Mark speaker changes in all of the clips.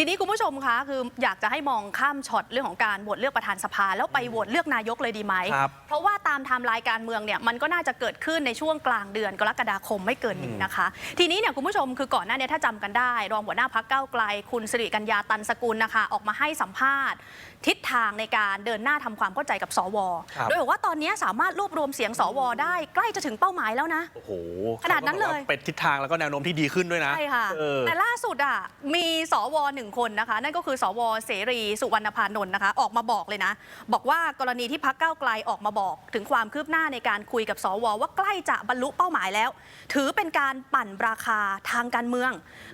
Speaker 1: ทีนี้คุณผู้ชมคะคืออยากจะให้มองข้ามช็อตเรื่องของการโหวตเลือกประธานสภา แล้วไปโหวตเลือกนายกเลยดีไหม
Speaker 2: ครับ
Speaker 1: เพราะว่าตามไทม์ไลน์การเมืองเนี่ยมันก็น่าจะเกิดขึ้นในช่วงกลางเดือนกรกฎาคมไม่เกินนี้นะคะ ทีนี้เนี่ยคุณผู้ชมคือก่อนหน้าเนี้ถ้าจำกันได้ รองหัวหน้าพักเก้าวไกล คุณสิริกัญญาตันสกุลนะคะ ออกมาให้สัมภาษณ์ ทิศทางในการเดินหน้าทำความเข้าใจกับสว
Speaker 2: ครับ
Speaker 1: โดยบอกว่าตอนนี้สามารถรวบรวมเสียงสวได้ใกล้จะถึงเป้าหมายแล้วนะ
Speaker 2: โอ้โห
Speaker 1: ขนาดนั้นเลย
Speaker 2: เป็นทิศทางแล้วก็แนวโน้มที่ดีขึ้นด้วยนะ
Speaker 1: ใช่ค่ะ
Speaker 2: เออ
Speaker 1: แต่ล่าสุดอะมีสวหนึ่งคนนะคะ นั่นก็คือสวเสรีสุวรรณพานนท์นะคะ ออกมาบอกเลยนะ บอกว่ากรณีที่พักเก้าไกลออกมาบอก ถึงความคืบหน้าในการคุยกับสวว่าใกล้จะบรรลุเป้าหมายแล้ว ถือเป็นการปั่นราคาทางการเมือง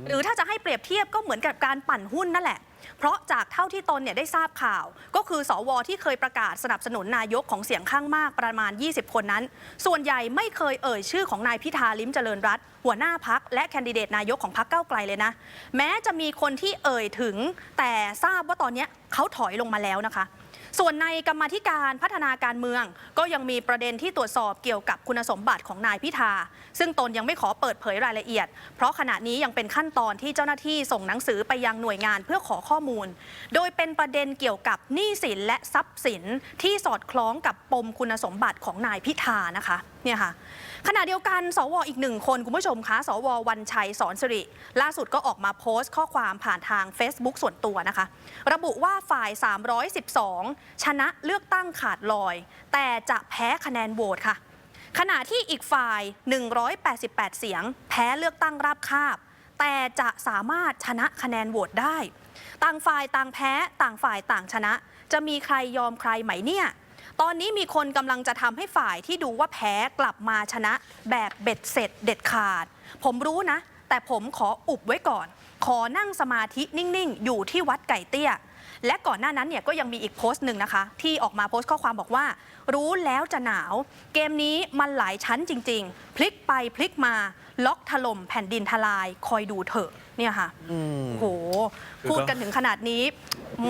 Speaker 1: หรือถ้าจะให้เปรียบเทียบก็เหมือนกับการปั่นหุ้นนั่นแหละ เพราะจากเท่าที่ตนเนี่ยได้ทราบข่าว ก็คือสวที่เคยประกาศสนับสนุนนายกของเสียงข้างมากประมาณ 20 คนนั้น ส่วนใหญ่ไม่เคยเอ่ยชื่อของนายพิธาลิ้มเจริญรัตหัวหน้าพักและแคนดิเดตนายกของพักเก้าไกลเลยนะ แม้จะมีคนที่เอ่ยถึง แต่ทราบว่าตอนนี้เขาถอยลงมาแล้วนะคะ ส่วนในกรรมธิการพัฒนาการเมือง ก็ยังมีประเด็นที่ตรวจสอบเกี่ยวกับคุณสมบัติของนายพิธา ซึ่งตนยังไม่ขอเปิดเผยรายละเอียด เพราะขณะนี้ยังเป็นขั้นตอนที่เจ้าหน้าที่ส่งหนังสือไปยังหน่วยงานเพื่อขอข้อมูล โดยเป็นประเด็นเกี่ยวกับหนี้สินและทรัพย์สินที่สอดคล้องกับปมคุณสมบัติของนายพิธานะคะเนี่ยค่ะขณะเดียวกัน สวอีกหนึ่งคนคุณผู้ชมคะสววันชัยสอนสิริ ล่าสุดก็ออกมาโพสต์ข้อความผ่านทาง Facebook ส่วนตัวนะคะ ระบุว่าฝ่าย 312ชนะเลือกตั้งขาดลอย แต่จะแพ้คะแนนโหวตค่ะ ขณะที่อีกฝ่าย 188 เสียง แพ้เลือกตั้งราบคาบ แต่จะสามารถชนะคะแนนโหวตได้ ต่างฝ่ายต่างแพ้ต่างฝ่ายต่างชนะ จะมีใครยอมใครไหมเนี่ยตอนนี้มีคนกำลังจะทำให้ฝ่ายที่ดูว่าแพ้กลับมาชนะ แบบเบ็ดเสร็จเด็ดขาด ผมรู้นะ แต่ผมขออุบไว้ก่อน ขอนั่งสมาธินิ่ง ๆ อยู่ที่วัดไก่เตี้ย และก่อนหน้านั้นเนี่ยก็ยังมีอีกโพสต์หนึ่งนะคะ ที่ออกมาโพสต์ข้อความบอกว่า รู้แล้วจะหนาว เกมนี้มันหลายชั้นจริง ๆ พลิกไปพลิกมา ล็อกถล่มแผ่นดินทลายคอยดูเถอะเนี่ยค่ะ
Speaker 2: อืม
Speaker 1: โอ้โห
Speaker 2: คือก็
Speaker 1: พูดกันถึงขนาดนี้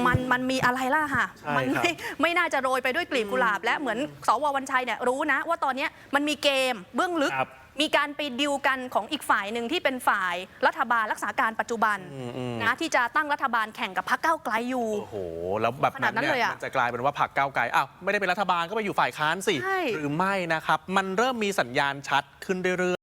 Speaker 1: มันมันมีอะไรล่ะค่ะ
Speaker 2: ใช่
Speaker 1: มั
Speaker 2: ครับ
Speaker 1: ไม่ไม่น่าจะโรยไปด้วยกลีบกุหลาบ และเหมือนสววันชัยเนี่ยรู้นะ ว่าตอนเนี้ยมันมีเกมเบื้องลึก
Speaker 2: ครับ
Speaker 1: มีการไปดิวกันของอีกฝ่ายหนึ่งที่เป็นฝ่ายรัฐบาลรักษาการปัจจุบัน
Speaker 2: อืมอืม
Speaker 1: นะที่จะตั้งรัฐบาลแข่งกับพรรคก้าวไกลอยู่
Speaker 2: โอ้โห แล้วแบบ
Speaker 1: ขนา
Speaker 2: นั้
Speaker 1: ด
Speaker 2: น
Speaker 1: นั้น
Speaker 2: เนี่
Speaker 1: เลย
Speaker 2: ย
Speaker 1: อะ
Speaker 2: มันจะกลายเป็นว่าผักก้าวไกลอ้าวไม่ได้เป็นรัฐบาลก็ไปอยู่ฝ่ายค้านสิ
Speaker 1: ใช่
Speaker 2: หรือไม่นะครับ มันเริ่มมีสัญญาณชัดขึ้นเรื่อยๆ